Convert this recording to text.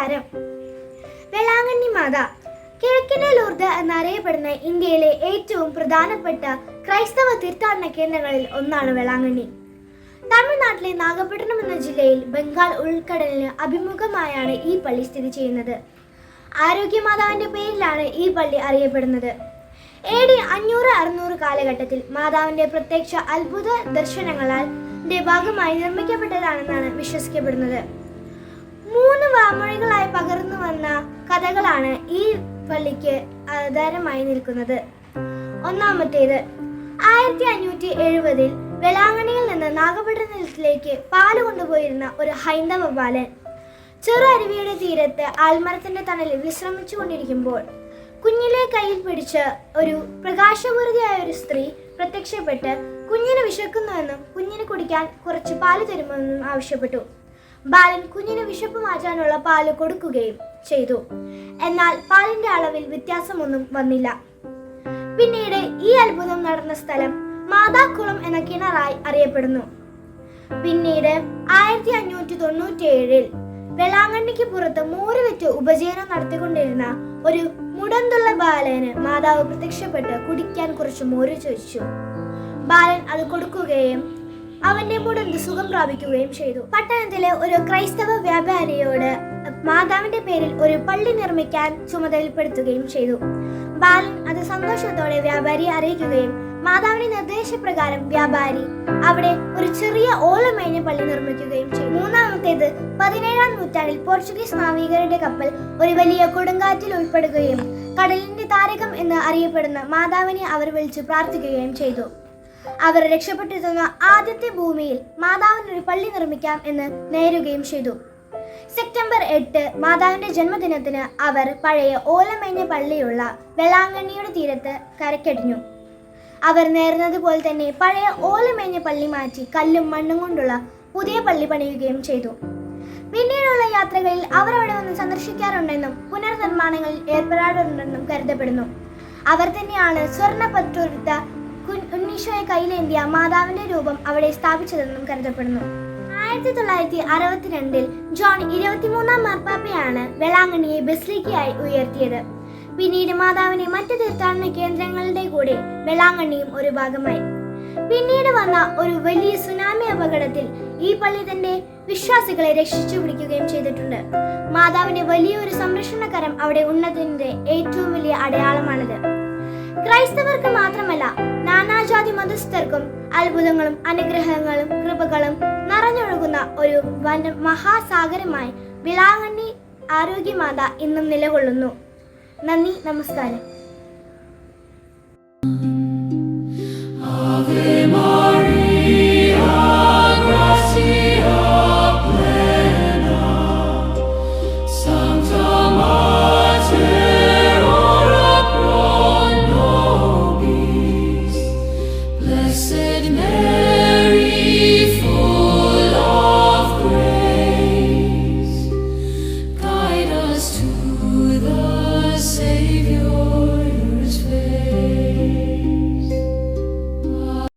നമസ്കാരം വേളാങ്കണ്ണി മാത കിഴക്കിനെ ലൂർദ് എന്നറിയപ്പെടുന്ന ഇന്ത്യയിലെ ഏറ്റവും പ്രധാനപ്പെട്ട ക്രൈസ്തവ തീർത്ഥാടന കേന്ദ്രങ്ങളിൽ ഒന്നാണ് വേളാങ്കണ്ണി. തമിഴ്നാട്ടിലെ നാഗപട്ടണം എന്ന ജില്ലയിൽ ബംഗാൾ ഉൾക്കടലിന് അഭിമുഖമായാണ് ഈ പള്ളി സ്ഥിതി ചെയ്യുന്നത്. ആരോഗ്യമാതാവിന്റെ പേരിലാണ് ഈ പള്ളി അറിയപ്പെടുന്നത്. എ ഡി അഞ്ഞൂറ് അറുന്നൂറ് കാലഘട്ടത്തിൽ മാതാവിന്റെ പ്രത്യക്ഷ അത്ഭുത ദർശനങ്ങളാൽ ഭാഗമായി നിർമ്മിക്കപ്പെട്ടതാണെന്നാണ് വിശ്വസിക്കപ്പെടുന്നത്. മൂന്ന് വാമൊഴികളായി പകർന്നു വന്ന കഥകളാണ് ഈ പള്ളിക്ക് ആധാരമായി നിൽക്കുന്നത്. ഒന്നാമത്തേത് ആയിരത്തി അഞ്ഞൂറ്റി എഴുപതിൽ വെളാങ്ങണിയിൽ നിന്ന് നാഗപട്ടണത്തിലേക്ക് പാൽ കൊണ്ടുപോയിരുന്ന ഒരു ഹൈന്ദവ ബാലൻ ചെറു അരുവിയുടെ തീരത്ത് ആൽമരത്തിന്റെ തണലിൽ വിശ്രമിച്ചു കൊണ്ടിരിക്കുമ്പോൾ കുഞ്ഞിലെ കയ്യിൽ പിടിച്ച ഒരു പ്രകാശപൂരിതയായ ഒരു സ്ത്രീ പ്രത്യക്ഷപ്പെട്ട് കുഞ്ഞിന് വിശക്കുന്നുവെന്നും കുഞ്ഞിന് കുടിക്കാൻ കുറച്ച് പാൽ തരുമെന്നും ആവശ്യപ്പെട്ടു. ബാലൻ കുഞ്ഞിന് വിശപ്പ് മാറ്റാനുള്ള പാൽ കൊടുക്കുകയും ചെയ്തു. എന്നാൽ പാലിന്റെ അളവിൽ വ്യത്യാസമൊന്നും വന്നില്ല. പിന്നീട് ഈ അത്ഭുതം നടന്ന സ്ഥലം മാതാക്കുളം എന്ന കിണറായി അറിയപ്പെടുന്നു. പിന്നീട് ആയിരത്തി അഞ്ഞൂറ്റി തൊണ്ണൂറ്റി ഏഴിൽ വെളാങ്കണ്ണിക്ക് പുറത്ത് മൂര് വെച്ച് ഉപജീവനം നടത്തിക്കൊണ്ടിരുന്ന ഒരു മുടന്തുള്ള ബാലന് മാതാവ് പ്രത്യക്ഷപ്പെട്ട് കുടിക്കാൻ കുറച്ച് മോര് ചോദിച്ചു. ബാലൻ അത് കൊടുക്കുകയും അവന്റെ മുടന്ത് സുഖം പ്രാപിക്കുകയും ചെയ്തു. പട്ടണത്തിലെ ഒരു ക്രൈസ്തവ വ്യാപാരിയോട് മാതാവിന്റെ പേരിൽ ഒരു പള്ളി നിർമ്മിക്കാൻ ചുമതലപ്പെടുത്തുകയും ചെയ്തു. ബാലൻ അത് സന്തോഷത്തോടെ വ്യാപാരിയെ അറിയിക്കുകയും മാതാവിന്റെ നിർദ്ദേശപ്രകാരം വ്യാപാരി അവിടെ ഒരു ചെറിയ ഓലമേഞ്ഞ പള്ളി നിർമ്മിക്കുകയും ചെയ്തു. മൂന്നാമത്തേത് പതിനേഴാം നൂറ്റാണ്ടിൽ പോർച്ചുഗീസ് നാവികരുടെ കപ്പൽ ഒരു വലിയ കൊടുങ്കാറ്റിൽ ഉൾപ്പെടുകയും കടലിന്റെ താരകം എന്ന് അറിയപ്പെടുന്ന മാതാവിനെ അവർ വിളിച്ച് പ്രാർത്ഥിക്കുകയും ചെയ്തു. അവർ രക്ഷപ്പെട്ടിരുന്ന ആദ്യത്തെ ഭൂമിയിൽ മാതാവിനൊരു പള്ളി നിർമ്മിക്കാം എന്ന് നേരുകയും ചെയ്തു. സെപ്റ്റംബർ എട്ട് മാതാവിന്റെ ജന്മദിനത്തിന് അവർ പഴയ ഓലമേഞ്ഞ പള്ളിയുള്ള വെളാങ്കണ്ണിയുടെ തീരത്ത് കരക്കടിഞ്ഞു അവർ നേർന്നതുപോലെ തന്നെ പഴയ ഓലമേഞ്ഞ പള്ളി മാറ്റി കല്ലും മണ്ണും കൊണ്ടുള്ള പുതിയ പള്ളി പണിയുകയും ചെയ്തു. പിന്നീടുള്ള യാത്രകളിൽ അവർ അവിടെ വന്ന് സന്ദർശിക്കാറുണ്ടെന്നും പുനർനിർമ്മാണങ്ങളിൽ ഏർപ്പെടാറുണ്ടെന്നും കരുതപ്പെടുന്നു. അവർ തന്നെയാണ് സ്വർണ പറ്റുരുത്ത ഉണ്ണീശോയെ കയ്യിലേന്തിയ മാതാവിന്റെ രൂപം അവിടെ സ്ഥാപിച്ചതെന്നും കരുതപ്പെടുന്നു. ആയിരത്തി തൊള്ളായിരത്തി അറുപത്തിരണ്ടിൽ ജോൺ ഇരുപത്തിമൂന്നാം മാർപ്പാപ്പയാണ് വെളാങ്കണ്ണിയെ ബസ്ലിക്കയായി ഉയർത്തിയത്. പിന്നീട് മാതാവിനെ മറ്റ് തീർത്ഥാടന കേന്ദ്രങ്ങളുടെ കൂടെ വെളാങ്കണ്ണിയും ഒരു ഭാഗമായി. പിന്നീട് വന്ന ഒരു വലിയ സുനാമി അപകടത്തിൽ ഈ പള്ളി തന്റെ വിശ്വാസികളെ രക്ഷിച്ചു പിടിക്കുകയും ചെയ്തിട്ടുണ്ട്. മാതാവിന്റെ വലിയൊരു സംരക്ഷണകരം അവിടെ ഉന്നതിന്റെ ഏറ്റവും വലിയ അടയാളമാണിത്. ക്രൈസ്തവർക്ക് മാത്രമല്ല നാനാജാതി മതസ്ഥർക്കും അത്ഭുതങ്ങളും അനുഗ്രഹങ്ങളും കൃപകളും നിറഞ്ഞൊഴുകുന്ന ഒരു വൻ മഹാസാഗരമായി വിളാങ്ങണ്ണി ആരോഗ്യമാത ഇന്നും നിലകൊള്ളുന്നു. നന്ദി നമസ്കാരം.